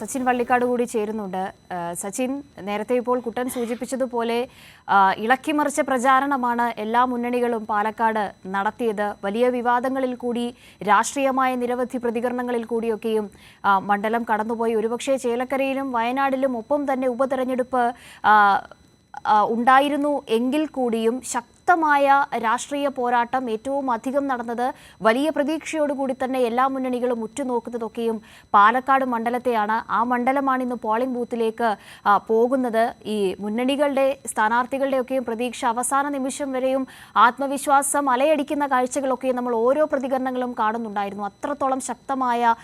സച്ചിൻ വള്ളിക്കാട് കൂടി ചേരുന്നുണ്ട്. സച്ചിൻ നേരത്തെ ഇപ്പോൾ കുട്ടൻ സൂചിപ്പിച്ചതുപോലെ ഇളക്കിമറിച്ച പ്രചാരണമാണ് എല്ലാ മുന്നണികളും പാലക്കാട് നടത്തിയത്. വലിയ വിവാദങ്ങളിൽ കൂടി രാഷ്ട്രീയമായ നിരവധി പ്രതികരണങ്ങളിൽ കൂടിയൊക്കെയും മണ്ഡലം കടന്നുപോയി. ഒരുപക്ഷെ ചേലക്കരയിലും വയനാടിലും ഒപ്പം തന്നെ ഉപതെരഞ്ഞെടുപ്പ് ഉണ്ടായിരുന്നു എങ്കിൽ കൂടിയും ശക്തമായ രാഷ്ട്രീയ പോരാട്ടം ഏറ്റവും അധികം നടന്നത് വലിയ പ്രതീക്ഷയോടുകൂടി തന്നെ എല്ലാ മുന്നണികളും ഉറ്റുനോക്കുന്നതൊക്കെയും പാലക്കാട് മണ്ഡലത്തെയാണ്. ആ മണ്ഡലമാണ് ഇന്ന് പോളിംഗ് ബൂത്തിലേക്ക് പോകുന്നത്. ഈ മുന്നണികളുടെ സ്ഥാനാർത്ഥികളുടെയൊക്കെയും പ്രതീക്ഷ അവസാന നിമിഷം വരെയും ആത്മവിശ്വാസം അലയടിക്കുന്ന കാഴ്ചകളൊക്കെ നമ്മൾ ഓരോ പ്രതികരണങ്ങളും കാണുന്നുണ്ടായിരുന്നു. അത്രത്തോളം ശക്തമായ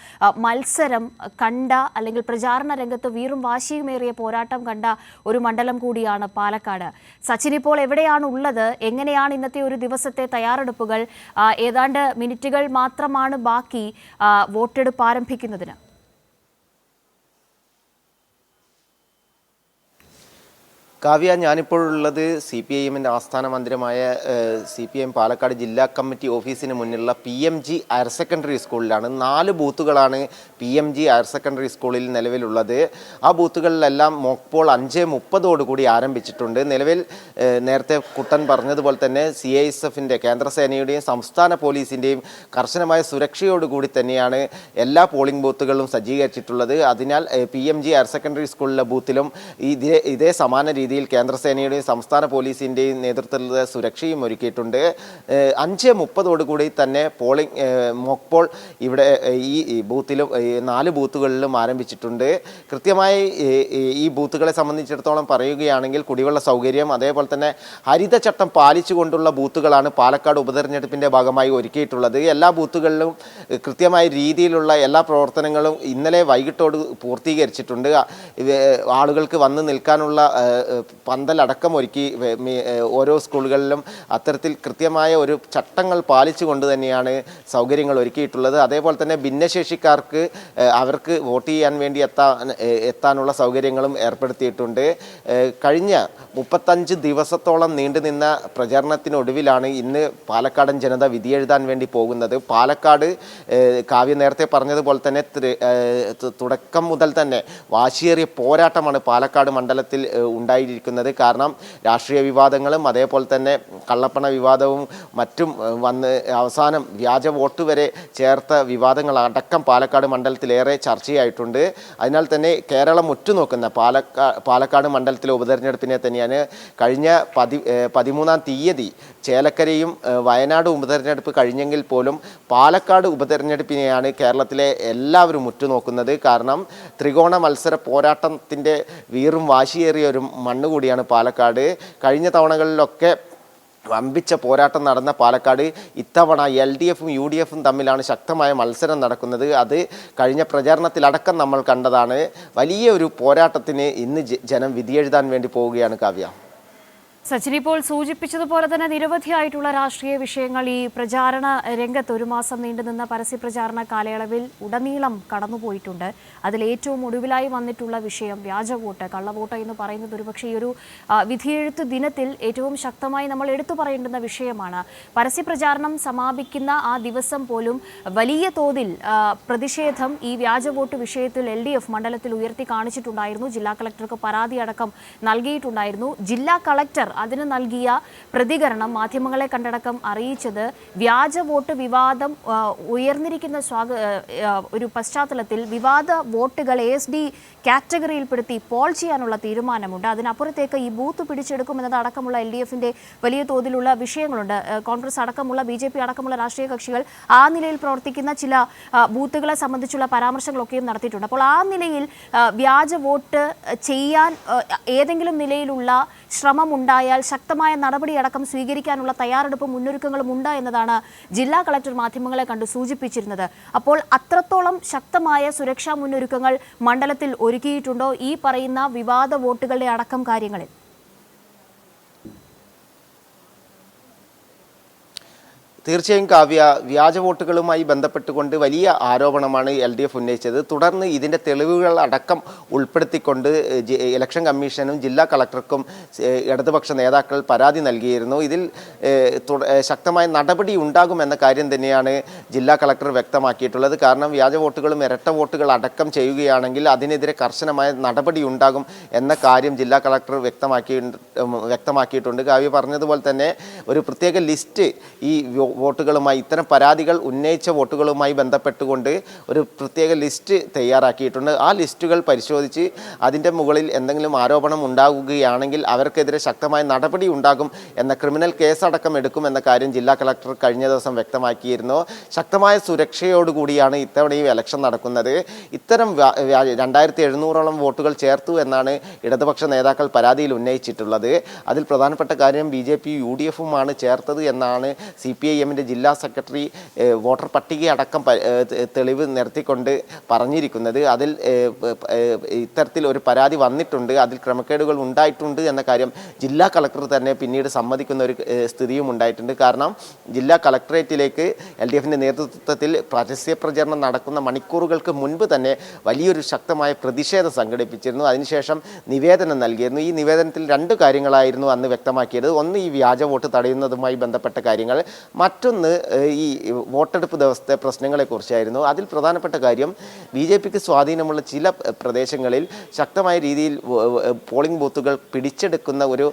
മത്സരം കണ്ട അല്ലെങ്കിൽ പ്രചാരണ രംഗത്ത് വീറും വാശിയുമേറിയ പോരാട്ടം കണ്ട ഒരു മണ്ഡലം കൂടിയാണ് പാലക്കാട്. സച്ചിൻ ഇപ്പോൾ എവിടെയാണ് ഉള്ളത് എങ്ങനെയാണ് ഇന്നത്തെ ഒരു ദിവസത്തെ തയ്യാറെടുപ്പുകൾ? ഏതാണ്ട് മിനിറ്റുകൾ മാത്രമാണ് ബാക്കി വോട്ടെടുപ്പ് ആരംഭിക്കുന്നതിന്. കാവ്യ ഞാനിപ്പോഴുള്ളത് സി പി ഐ എമ്മിന്റെ ആസ്ഥാന മന്ദിരമായ സി പി എം പാലക്കാട് ജില്ലാ കമ്മിറ്റി ഓഫീസിന് മുന്നിലുള്ള P M G higher secondary സ്കൂളിലാണ് നാല് ബൂത്തുകളാണ് P M G higher secondary സ്കൂളിൽ നിലവിലുള്ളത്. ആ ബൂത്തുകളിലെല്ലാം മോക്ക് പോൾ അഞ്ച് മുപ്പതോടുകൂടി ആരംഭിച്ചിട്ടുണ്ട്. നിലവിൽ നേരത്തെ കുട്ടൻ പറഞ്ഞതുപോലെ തന്നെ സി ഐ എസ് എഫിന്റെ കേന്ദ്രസേനയുടെയും സംസ്ഥാന പോലീസിന്റെയും കർശനമായ സുരക്ഷയോടുകൂടി തന്നെയാണ് എല്ലാ പോളിംഗ് ബൂത്തുകളും സജ്ജീകരിച്ചിട്ടുള്ളത്. അതിനാൽ P M G higher secondary സ്കൂളിലെ ബൂത്തിലും ഇതേ ഇതേ സമാന രീതിയിൽ കേന്ദ്രസേനയുടെയും സംസ്ഥാന പോലീസിന്റെയും നേതൃത്വത്തിലുള്ള സുരക്ഷയും ഒരുക്കിയിട്ടുണ്ട്. അഞ്ച് മുപ്പതോടുകൂടി തന്നെ പോളിംഗ് മോക്ക് പോൾ ഇവിടെ ഈ ബൂത്തിലും നാല് ബൂത്തുകളിലും ആരംഭിച്ചിട്ടുണ്ട്. കൃത്യമായി ഈ- ബൂത്തുകളെ സംബന്ധിച്ചിടത്തോളം പറയുകയാണെങ്കിൽ കുടിവെള്ള സൗകര്യം അതേപോലെ തന്നെ ഹരിതചട്ടം പാലിച്ചുകൊണ്ടുള്ള ബൂത്തുകളാണ് പാലക്കാട് ഉപതെരഞ്ഞെടുപ്പിന്റെ ഭാഗമായി ഒരുക്കിയിട്ടുള്ളത്. എല്ലാ ബൂത്തുകളിലും കൃത്യമായ രീതിയിലുള്ള എല്ലാ പ്രവർത്തനങ്ങളും ഇന്നലെ വൈകിട്ടോട് പൂർത്തീകരിച്ചിട്ടുണ്ട്. ആളുകൾക്ക് വന്ന് നിൽക്കാനുള്ള പന്തലടക്കം ഒരുക്കി ഓരോ സ്കൂളുകളിലും അത്തരത്തിൽ കൃത്യമായ ഒരു ചട്ടങ്ങൾ പാലിച്ചുകൊണ്ട് തന്നെയാണ് സൗകര്യങ്ങൾ ഒരുക്കിയിട്ടുള്ളത്. അതേപോലെ തന്നെ ഭിന്നശേഷിക്കാർക്ക് അവർക്ക് വോട്ട് ചെയ്യാൻ വേണ്ടി എത്താൻ എത്താനുള്ള സൗകര്യങ്ങളും ഏർപ്പെടുത്തിയിട്ടുണ്ട്. കഴിഞ്ഞ മുപ്പത്തഞ്ച് ദിവസത്തോളം നീണ്ടുനിന്ന പ്രചരണത്തിനൊടുവിലാണ് ഇന്ന് പാലക്കാടൻ ജനത വിധിയെഴുതാൻ വേണ്ടി പോകുന്നത്. പാലക്കാട് കാവ്യ നേരത്തെ പറഞ്ഞതുപോലെ തന്നെ തുടക്കം മുതൽ തന്നെ വാശിയേറിയ പോരാട്ടമാണ് പാലക്കാട് മണ്ഡലത്തിൽ ഏഹ്, ഉണ്ടായിരിക്കുന്നത് കാരണം രാഷ്ട്രീയ വിവാദങ്ങളും അതേപോലെ തന്നെ കള്ളപ്പണ വിവാദവും മറ്റും വന്ന് അവസാനം വ്യാജ വോട്ട് വരെ ചേർത്ത വിവാദങ്ങൾ അടക്കം പാലക്കാട് മണ്ഡലത്തിലേറെ ചർച്ചയായിട്ടുണ്ട്. അതിനാൽ തന്നെ കേരളം ഉറ്റുനോക്കുന്ന പാലക്കാ പാലക്കാട് മണ്ഡലത്തിലെ ഉപതെരഞ്ഞെടുപ്പിനെ തന്നെയാണ് കഴിഞ്ഞ പതി പതിമൂന്നാം തീയതി ചേലക്കരയും വയനാട് ഉപതെരഞ്ഞെടുപ്പ് കഴിഞ്ഞെങ്കിൽ പോലും പാലക്കാട് ഉപതെരഞ്ഞെടുപ്പിനെയാണ് കേരളത്തിലെ എല്ലാവരും ഉറ്റുനോക്കുന്നത്. കാരണം ത്രികോണ മത്സര പോരാട്ടത്തിന്റെ വീറും വാശിയേറിയ ഒരു മണ്ണ് കൂടിയാണ് പാലക്കാട്. കഴിഞ്ഞ തവണകളിലൊക്കെ വമ്പിച്ച പോരാട്ടം നടന്ന പാലക്കാട് ഇത്തവണ എൽ ഡി എഫും യു ഡി എഫും തമ്മിലാണ് ശക്തമായ മത്സരം നടക്കുന്നത്. അത് കഴിഞ്ഞ പ്രചാരണത്തിലടക്കം നമ്മൾ കണ്ടതാണ്. വലിയ ഒരു പോരാട്ടത്തിന് ഇന്ന് ജനം വിധിയെഴുതാൻ വേണ്ടി പോവുകയാണ് കാവ്യ. സച്ചിൻ ഇപ്പോൾ സൂചിപ്പിച്ചതുപോലെ തന്നെ നിരവധിയായിട്ടുള്ള രാഷ്ട്രീയ വിഷയങ്ങൾ ഈ പ്രചാരണ രംഗത്ത് ഒരു മാസം നീണ്ടുനിന്ന പരസ്യ പ്രചാരണ കാലയളവിൽ ഉടനീളം കടന്നുപോയിട്ടുണ്ട്. അതിൽ ഏറ്റവും ഒടുവിലായി വന്നിട്ടുള്ള വിഷയം വ്യാജ വോട്ട് കള്ളവോട്ട് എന്ന് പറയുന്നത് ഒരുപക്ഷെ ഈ ഒരു വിധിയെഴുത്ത് ദിനത്തിൽ ഏറ്റവും ശക്തമായി നമ്മൾ എടുത്തു പറയേണ്ടുന്ന വിഷയമാണ്. പരസ്യ പ്രചാരണം സമാപിക്കുന്ന ആ ദിവസം പോലും വലിയ തോതിൽ പ്രതിഷേധം ഈ വ്യാജ വോട്ട് വിഷയത്തിൽ എൽ ഡി എഫ് മണ്ഡലത്തിൽ ഉയർത്തി കാണിച്ചിട്ടുണ്ടായിരുന്നു. ജില്ലാ കളക്ടർക്ക് പരാതി അടക്കം നൽകിയിട്ടുണ്ടായിരുന്നു. ജില്ലാ കളക്ടർ അതിന് നൽകിയ പ്രതികരണം മാധ്യമങ്ങളെ കണ്ടടക്കം അറിയിച്ചത് വ്യാജ വോട്ട് വിവാദം ഉയർന്നിരിക്കുന്ന സ്വാഗ ഒരു പശ്ചാത്തലത്തിൽ വിവാദ വോട്ടുകൾ എസ് ഡി കാറ്റഗറിയിൽപ്പെടുത്തി പോൾ ചെയ്യാനുള്ള തീരുമാനമുണ്ട്. അതിനപ്പുറത്തേക്ക് ഈ ബൂത്ത് പിടിച്ചെടുക്കുമെന്നത് അടക്കമുള്ള എൽ ഡി എഫിന്റെ വലിയ തോതിലുള്ള വിഷയങ്ങളുണ്ട്. കോൺഗ്രസ് അടക്കമുള്ള ബി ജെ പി അടക്കമുള്ള രാഷ്ട്രീയ കക്ഷികൾ ആ നിലയിൽ പ്രവർത്തിക്കുന്ന ചില ബൂത്തുകളെ സംബന്ധിച്ചുള്ള പരാമർശങ്ങളൊക്കെയും നടത്തിയിട്ടുണ്ട്. അപ്പോൾ ആ നിലയിൽ വ്യാജ വോട്ട് ചെയ്യാൻ ഏതെങ്കിലും നിലയിലുള്ള ശ്രമം ശക്തമായ ശക്തമായ നടപടിയടക്കം സ്വീകരിക്കാനുള്ള തയ്യാറെടുപ്പും മുന്നൊരുക്കങ്ങളും ഉണ്ട് എന്നതാണ് ജില്ലാ കളക്ടർ മാധ്യമങ്ങളെ കണ്ട് സൂചിപ്പിച്ചിരുന്നത്. അപ്പോൾ അത്രത്തോളം ശക്തമായ സുരക്ഷാ മുന്നൊരുക്കങ്ങൾ മണ്ഡലത്തിൽ ഒരുക്കിയിട്ടുണ്ടോ ഈ പറയുന്ന വിവാദ വോട്ടുകളുടെ അടക്കം കാര്യങ്ങളിൽ? തീർച്ചയായും കാവ്യ വ്യാജ വോട്ടുകളുമായി ബന്ധപ്പെട്ടുകൊണ്ട് വലിയ ആരോപണമാണ് എൽ ഡി എഫ് ഉന്നയിച്ചത്. തുടർന്ന് ഇതിന്റെ തെളിവുകൾ അടക്കം ഉൾപ്പെടുത്തിക്കൊണ്ട് ഇലക്ഷൻ കമ്മീഷനും ജില്ലാ കളക്ടർക്കും ഇടതുപക്ഷ നേതാക്കൾ പരാതി നൽകിയിരുന്നു. ഇതിൽ ശക്തമായ നടപടി ഉണ്ടാകുമെന്ന കാര്യം തന്നെയാണ് ജില്ലാ കളക്ടർ വ്യക്തമാക്കിയിട്ടുള്ളത്. കാരണം വ്യാജ വോട്ടുകളും ഇരട്ട വോട്ടുകൾ അടക്കം ചെയ്യുകയാണെങ്കിൽ അതിനെതിരെ കർശനമായ നടപടി ഉണ്ടാകും എന്ന കാര്യം ജില്ലാ കളക്ടർ വ്യക്തമാക്കി വ്യക്തമാക്കിയിട്ടുണ്ട്. കാവ്യ പറഞ്ഞതുപോലെ തന്നെ ഒരു പ്രത്യേക ലിസ്റ്റ് ഈ വോട്ടുകളുമായി ഇത്തരം പരാതികൾ ഉന്നയിച്ച വോട്ടുകളുമായി ബന്ധപ്പെട്ടുകൊണ്ട് ഒരു പ്രത്യേക ലിസ്റ്റ് തയ്യാറാക്കിയിട്ടുണ്ട്. ആ ലിസ്റ്റുകൾ പരിശോധിച്ച് അതിന്റെ മുകളിൽ എന്തെങ്കിലും ആരോപണം ഉണ്ടാകുകയാണെങ്കിൽ അവർക്കെതിരെ ശക്തമായ നടപടി ഉണ്ടാകും എന്ന ക്രിമിനൽ കേസടക്കം എടുക്കും എന്ന കാര്യം ജില്ലാ കളക്ടർ കഴിഞ്ഞ ദിവസം വ്യക്തമാക്കിയിരുന്നു. ശക്തമായ സുരക്ഷയോടുകൂടിയാണ് ഈ ഇലക്ഷൻ നടക്കുന്നത്. ഇത്തരം രണ്ടായിരത്തി എഴുന്നൂറോളം വോട്ടുകൾ ചേർത്തു എന്നാണ് ഇടതുപക്ഷ നേതാക്കൾ പരാതിയിൽ ഉന്നയിച്ചിട്ടുള്ളത്. അതിൽ പ്രധാനപ്പെട്ട കാര്യം B J P U D എഫുമാണ് ചേർത്തത് എന്നാണ് സി പി ഐ എമ്മിന്റെ ജില്ലാ സെക്രട്ടറി വോട്ടർ പട്ടിക അടക്കം തെളിവ് നിരത്തിക്കൊണ്ട് പറഞ്ഞിരിക്കുന്നത്. അതിൽ ഇത്തരത്തിൽ ഒരു പരാതി വന്നിട്ടുണ്ട്. അതിൽ ക്രമക്കേടുകൾ ഉണ്ടായിട്ടുണ്ട് എന്ന കാര്യം ജില്ലാ കളക്ടർ തന്നെ പിന്നീട് സമ്മതിക്കുന്ന ഒരു സ്ഥിതിയും ഉണ്ടായിട്ടുണ്ട്. കാരണം ജില്ലാ കളക്ടറേറ്റിലേക്ക് എൽ ഡി എഫിന്റെ നേതൃത്വത്തിൽ പരസ്യ പ്രചരണം നടക്കുന്ന മണിക്കൂറുകൾക്ക് മുൻപ് തന്നെ വലിയൊരു ശക്തമായ പ്രതിഷേധം സംഘടിപ്പിച്ചിരുന്നു. അതിനുശേഷം നിവേദനം നൽകിയിരുന്നു. ഈ നിവേദനത്തിൽ രണ്ട് കാര്യങ്ങളായിരുന്നു അന്ന് വ്യക്തമാക്കിയത്. ഒന്ന് ഈ വ്യാജ വോട്ട് തടയുന്നതുമായി ബന്ധപ്പെട്ട കാര്യങ്ങൾ. മറ്റൊന്ന് ഈ വോട്ടെടുപ്പ് ദിവസത്തെ പ്രശ്നങ്ങളെക്കുറിച്ചായിരുന്നു. അതിൽ പ്രധാനപ്പെട്ട കാര്യം ബി ജെ പിക്ക് സ്വാധീനമുള്ള ചില പ്രദേശങ്ങളിൽ ശക്തമായ രീതിയിൽ പോളിംഗ് ബൂത്തുകൾ പിടിച്ചെടുക്കുന്ന ഒരു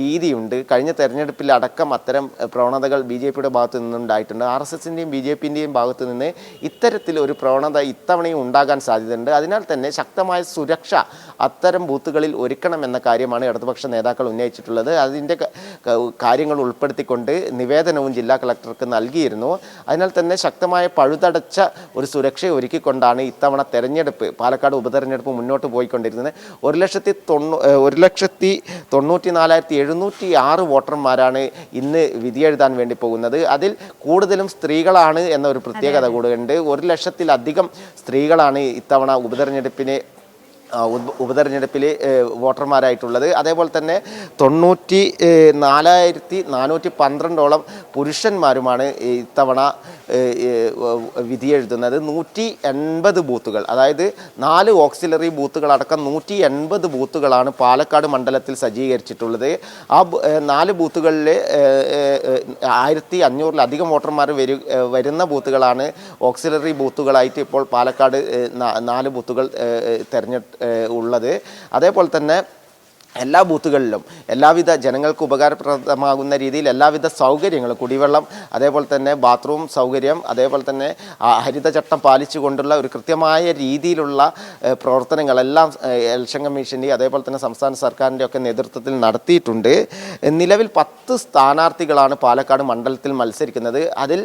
രീതിയുണ്ട്. കഴിഞ്ഞ തെരഞ്ഞെടുപ്പിൽ അടക്കം അത്തരം പ്രവണതകൾ ബി ജെ പിയുടെ ഭാഗത്തു നിന്നുണ്ടായിട്ടുണ്ട്. ആർ എസ് എസിന്റെയും ബി ജെ പിന്റെയും ഭാഗത്തു നിന്ന് ഇത്തരത്തിൽ ഒരു പ്രവണത ഇത്തവണയും ഉണ്ടാകാൻ സാധ്യതയുണ്ട്. അതിനാൽ തന്നെ ശക്തമായ സുരക്ഷ അത്തരം ബൂത്തുകളിൽ ഒരുക്കണം എന്ന കാര്യമാണ് ഇടതുപക്ഷ നേതാക്കൾ ഉന്നയിച്ചിട്ടുള്ളത്. അതിന്റെ കാര്യങ്ങൾ ഉൾപ്പെടുത്തിക്കൊണ്ട് നിവേദനവും ജില്ലാ കളക്ടർക്ക് നൽകിയിരുന്നു. അതിനാൽ തന്നെ ശക്തമായ പഴുതടച്ച ഒരു സുരക്ഷ ഒരുക്കിക്കൊണ്ടാണ് ഇത്തവണ തെരഞ്ഞെടുപ്പ് പാലക്കാട് ഉപതെരഞ്ഞെടുപ്പ് മുന്നോട്ട് പോയിക്കൊണ്ടിരുന്നത്. ഒരു ലക്ഷത്തി തൊണ്ണൂ ഒരു ലക്ഷത്തി തൊണ്ണൂറ്റി നാലായിരത്തി എഴുന്നൂറ്റി ആറ് വോട്ടർമാരാണ് ഇന്ന് വിധിയെഴുതാൻ വേണ്ടി പോകുന്നത്. അതിൽ കൂടുതലും സ്ത്രീകളാണ് എന്ന ഒരു പ്രത്യേകത കൂടെയുണ്ട്. ഒരു ലക്ഷത്തിലധികം സ്ത്രീകളാണ് ഇത്തവണ ഉപതെരഞ്ഞെടുപ്പിന് ഉപതെരഞ്ഞെടുപ്പിൽ വോട്ടർമാരായിട്ടുള്ളത്. അതേപോലെ തന്നെ തൊണ്ണൂറ്റി നാലായിരത്തി നാനൂറ്റി പന്ത്രണ്ടോളം പുരുഷന്മാരുമാണ് ഇത്തവണ വിധിയെഴുതുന്നത് നൂറ്റി എൺപത് ബൂത്തുകൾ. അതായത് നാല് ഓക്സിലറി ബൂത്തുകൾ അടക്കം നൂറ്റി എൺപത് ബൂത്തുകളാണ് പാലക്കാട് മണ്ഡലത്തിൽ സജ്ജീകരിച്ചിട്ടുള്ളത്. ആ നാല് ബൂത്തുകളിൽ ആയിരത്തി അഞ്ഞൂറിലധികം വോട്ടർമാർ വരു വരുന്ന ബൂത്തുകളാണ് ഓക്സിലറി ബൂത്തുകളായിട്ട് ഇപ്പോൾ പാലക്കാട് നാല് ബൂത്തുകൾ ഏഹ്, തെരഞ്ഞെടു ഏഹ്, ഉള്ളത്. അതേപോലെ തന്നെ എല്ലാ ബൂത്തുകളിലും എല്ലാവിധ ജനങ്ങൾക്ക് ഉപകാരപ്രദമാകുന്ന രീതിയിൽ എല്ലാവിധ സൗകര്യങ്ങളും കുടിവെള്ളം അതേപോലെ തന്നെ ബാത്റൂം സൗകര്യം അതേപോലെ തന്നെ ഹരിതചട്ടം പാലിച്ചുകൊണ്ടുള്ള ഒരു കൃത്യമായ രീതിയിലുള്ള പ്രവർത്തനങ്ങളെല്ലാം ഇലക്ഷൻ കമ്മീഷന്റെ അതേപോലെ തന്നെ സംസ്ഥാന സർക്കാരിന്റെ ഒക്കെ നേതൃത്വത്തിൽ നടത്തിയിട്ടുണ്ട്. നിലവിൽ പത്ത് സ്ഥാനാർത്ഥികളാണ് പാലക്കാട് മണ്ഡലത്തിൽ മത്സരിക്കുന്നത്. അതിൽ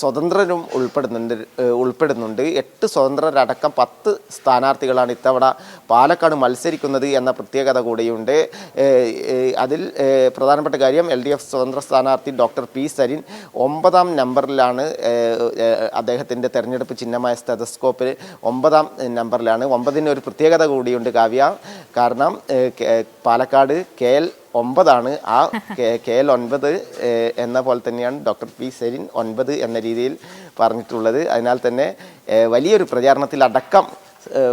സ്വതന്ത്രരും ഉൾപ്പെടുന്നുണ്ട് ഉൾപ്പെടുന്നുണ്ട്. എട്ട് സ്വതന്ത്രരടക്കം പത്ത് സ്ഥാനാർത്ഥികളാണ് ഇത്തവണ പാലക്കാട് മത്സരിക്കുന്നത് എന്ന പ്രത്യേകത കൂടിയുണ്ട്. അതിൽ പ്രധാനപ്പെട്ട കാര്യം എൽ ഡി എഫ് സ്വതന്ത്ര സ്ഥാനാർത്ഥി ഡോക്ടർ പി സരിൻ ഒമ്പതാം നമ്പറിലാണ് അദ്ദേഹത്തിന്റെ തെരഞ്ഞെടുപ്പ് ചിഹ്നമായ സ്റ്റെതസ്കോപ്പിൽ ഒമ്പതാം നമ്പറിലാണ്. ഒമ്പതിന് ഒരു പ്രത്യേകത കൂടിയുണ്ട് കാവ്യ. കാരണം പാലക്കാട് കെ എൽ ഒമ്പതാണ്. ആ കെ എൽ ഒൻപത് എന്ന പോലെ തന്നെയാണ് ഡോക്ടർ പി സെരിൻ ഒൻപത് എന്ന രീതിയിൽ പറഞ്ഞിട്ടുള്ളത്. അതിനാൽ തന്നെ വലിയൊരു പ്രചാരണത്തിൽ അടക്കം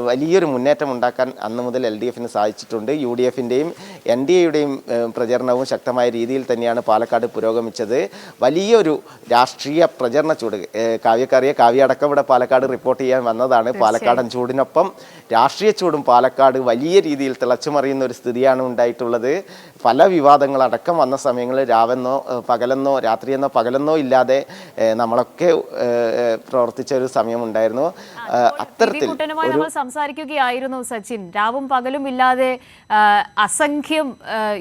വലിയൊരു മുന്നേറ്റം ഉണ്ടാക്കാൻ അന്ന് മുതൽ എൽ ഡി എഫിന് സാധിച്ചിട്ടുണ്ട്. യു ഡി എഫിന്റെയും എൻ ഡി എയുടെയും പ്രചരണവും ശക്തമായ രീതിയിൽ തന്നെയാണ് പാലക്കാട് പുരോഗമിച്ചത്. വലിയൊരു രാഷ്ട്രീയ പ്രചരണ ചൂട് കാവ്യക്കാരിയെ കാവ്യടക്കം ഇവിടെ പാലക്കാട് റിപ്പോർട്ട് ചെയ്യാൻ വന്നതാണ്. പാലക്കാടൻ ചൂടിനൊപ്പം രാഷ്ട്രീയ ചൂടും പാലക്കാട് വലിയ രീതിയിൽ തിളച്ചുമറിയുന്ന ഒരു സ്ഥിതിയാണ് ഉണ്ടായിട്ടുള്ളത്. പല വിവാദങ്ങളടക്കം വന്ന സമയങ്ങളിൽ രാവെന്നോ പകലെന്നോ രാത്രിയെന്നോ പകലെന്നോ ഇല്ലാതെ നമ്മളൊക്കെ പ്രവർത്തിച്ച ഒരു സമയമുണ്ടായിരുന്നു. അത്തരത്തിൽ നമ്മൾ സംസാരിക്കുകയായിരുന്നു സച്ചിൻ. രാവും പകലും ഇല്ലാതെ അസംഖ്യം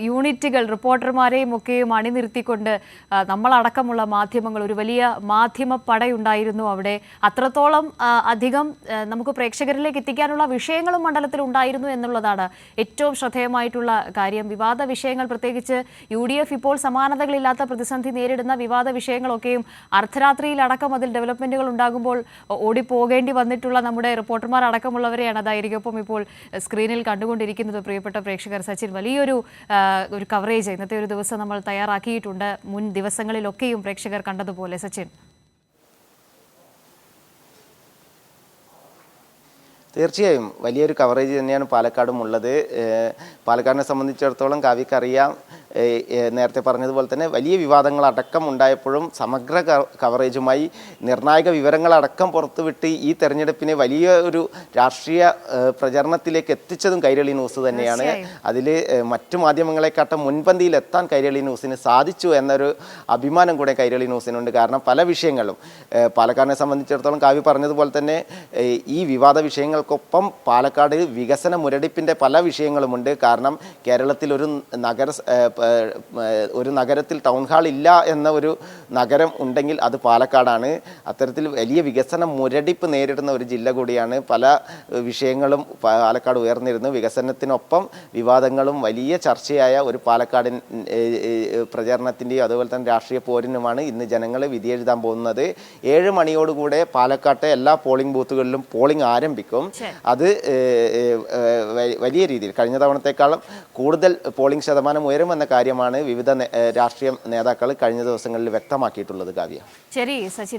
യൂണിറ്റുകൾ റിപ്പോർട്ടർമാരെയും ഒക്കെയും അണിനിർത്തിക്കൊണ്ട് നമ്മളടക്കമുള്ള മാധ്യമങ്ങൾ ഒരു വലിയ മാധ്യമ പടയുണ്ടായിരുന്നു അവിടെ. അത്രത്തോളം അധികം നമുക്ക് പ്രേക്ഷകരിലേക്ക് എത്തിക്കാനുള്ള വിഷയങ്ങളും മണ്ഡലത്തിൽ ഉണ്ടായിരുന്നു എന്നുള്ളതാണ് ഏറ്റവും ശ്രദ്ധേയമായിട്ടുള്ള കാര്യം. വിവാദ വിഷയങ്ങൾ വിഷയങ്ങൾ പ്രത്യേകിച്ച് യു ഡി എഫ് ഇപ്പോൾ സമാനതകളില്ലാത്ത പ്രതിസന്ധി നേരിടുന്ന വിവാദ വിഷയങ്ങളൊക്കെയും അർദ്ധരാത്രിയിൽ അടക്കം അതിൽ ഡെവലപ്മെന്റുകൾ ഉണ്ടാകുമ്പോൾ ഓടിപ്പോകേണ്ടി വന്നിട്ടുള്ള നമ്മുടെ റിപ്പോർട്ടർമാർ അടക്കമുള്ളവരെയാണ് അതായിരിക്കും ഒപ്പം ഇപ്പോൾ സ്ക്രീനിൽ കണ്ടുകൊണ്ടിരിക്കുന്നത് പ്രിയപ്പെട്ട പ്രേക്ഷകർ സച്ചിൻ. വലിയൊരു ഒരു കവറേജ് ഇന്നത്തെ ഒരു ദിവസം നമ്മൾ തയ്യാറാക്കിയിട്ടുണ്ട്. മുൻ ദിവസങ്ങളിലൊക്കെയും പ്രേക്ഷകർ കണ്ടതുപോലെ. സച്ചിൻ. തീർച്ചയായും വലിയൊരു കവറേജ് തന്നെയാണ് പാലക്കാടും ഉള്ളത്. പാലക്കാടിനെ സംബന്ധിച്ചിടത്തോളം കാവ്യക്ക് അറിയാം. ഏഹ് ഏഹ് നേരത്തെ പറഞ്ഞതുപോലെ തന്നെ വലിയ വിവാദങ്ങൾ അടക്കം ഉണ്ടായപ്പോഴും സമഗ്ര കവറേജുമായി നിർണായക വിവരങ്ങളടക്കം പുറത്തുവിട്ട് ഈ തെരഞ്ഞെടുപ്പിനെ വലിയ ഒരു രാഷ്ട്രീയ പ്രചരണത്തിലേക്ക് എത്തിച്ചതും കൈരളി ന്യൂസ് തന്നെയാണ്. അതിൽ മറ്റു മാധ്യമങ്ങളെക്കാട്ടും മുൻപന്തിയിൽ എത്താൻ കൈരളി ന്യൂസിന് സാധിച്ചു എന്നൊരു അഭിമാനം കൂടെ കൈരളി ന്യൂസിനുണ്ട്. കാരണം പല വിഷയങ്ങളും പാലക്കാടിനെ സംബന്ധിച്ചിടത്തോളം കാവ്യ പറഞ്ഞതുപോലെ തന്നെ ഈ വിവാദ വിഷയങ്ങൾക്കൊപ്പം പാലക്കാട് വികസന മുരടിപ്പിന്റെ പല വിഷയങ്ങളുമുണ്ട്. കാരണം കേരളത്തിൽ ഒരു നഗര ഒരു നഗരത്തിൽ ടൗൺ ഹാൾ ഇല്ല എന്ന ഒരു നഗരം ഉണ്ടെങ്കിൽ അത് പാലക്കാടാണ്. അത്തരത്തിൽ വലിയ വികസന മുരടിപ്പ് നേരിടുന്ന ഒരു ജില്ല കൂടിയാണ്. പല വിഷയങ്ങളും പാലക്കാട് ഉയർന്നിരുന്നു. വികസനത്തിനൊപ്പം വിവാദങ്ങളും വലിയ ചർച്ചയായ ഒരു പാലക്കാടിൻ പ്രചരണത്തിന്റെയും അതുപോലെ തന്നെ രാഷ്ട്രീയ പോരിനുമാണ് ഇന്ന് ജനങ്ങൾ വിധിയെഴുതാൻ പോകുന്നത്. ഏഴ് മണിയോടുകൂടെ പാലക്കാട്ടെ എല്ലാ പോളിംഗ് ബൂത്തുകളിലും പോളിംഗ് ആരംഭിക്കും. അത് വലിയ രീതിയിൽ കഴിഞ്ഞ തവണത്തെക്കാളും കൂടുതൽ പോളിംഗ് ശതമാനം ഉയരുമെന്ന കാര്യമാണ് വിവിധ രാഷ്ട്രീയ നേതാക്കൾ കഴിഞ്ഞ ദിവസങ്ങളിൽ വ്യക്തമാക്കിയിട്ടുള്ളത് കാവ്യ. ശരി സച്ചിൻ.